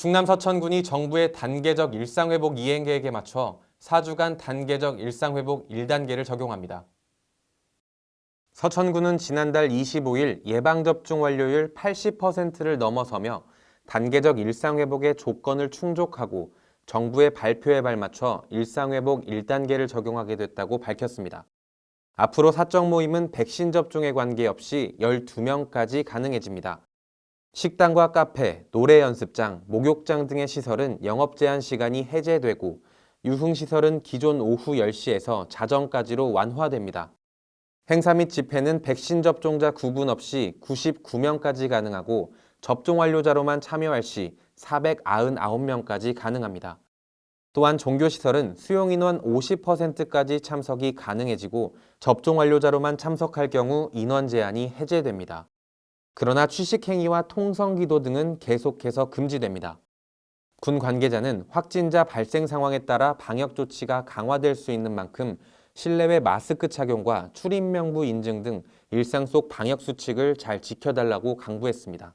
충남 서천군이 정부의 단계적 일상회복 이행 계획에 맞춰 4주간 단계적 일상회복 1단계를 적용합니다. 서천군은 지난달 25일 예방접종 완료율 80%를 넘어서며 단계적 일상회복의 조건을 충족하고 정부의 발표에 발맞춰 일상회복 1단계를 적용하게 됐다고 밝혔습니다. 앞으로 사적 모임은 백신 접종에 관계없이 12명까지 가능해집니다. 식당과 카페, 노래 연습장, 목욕장 등의 시설은 영업 제한 시간이 해제되고 유흥시설은 기존 오후 10시에서 자정까지로 완화됩니다. 행사 및 집회는 백신 접종자 구분 없이 99명까지 가능하고 접종 완료자로만 참여할 시 499명까지 가능합니다. 또한 종교시설은 수용인원 50%까지 참석이 가능해지고 접종 완료자로만 참석할 경우 인원 제한이 해제됩니다. 그러나 취식행위와 통성기도 등은 계속해서 금지됩니다. 군 관계자는 확진자 발생 상황에 따라 방역 조치가 강화될 수 있는 만큼 실내외 마스크 착용과 출입명부 인증 등 일상 속 방역 수칙을 잘 지켜달라고 강구했습니다.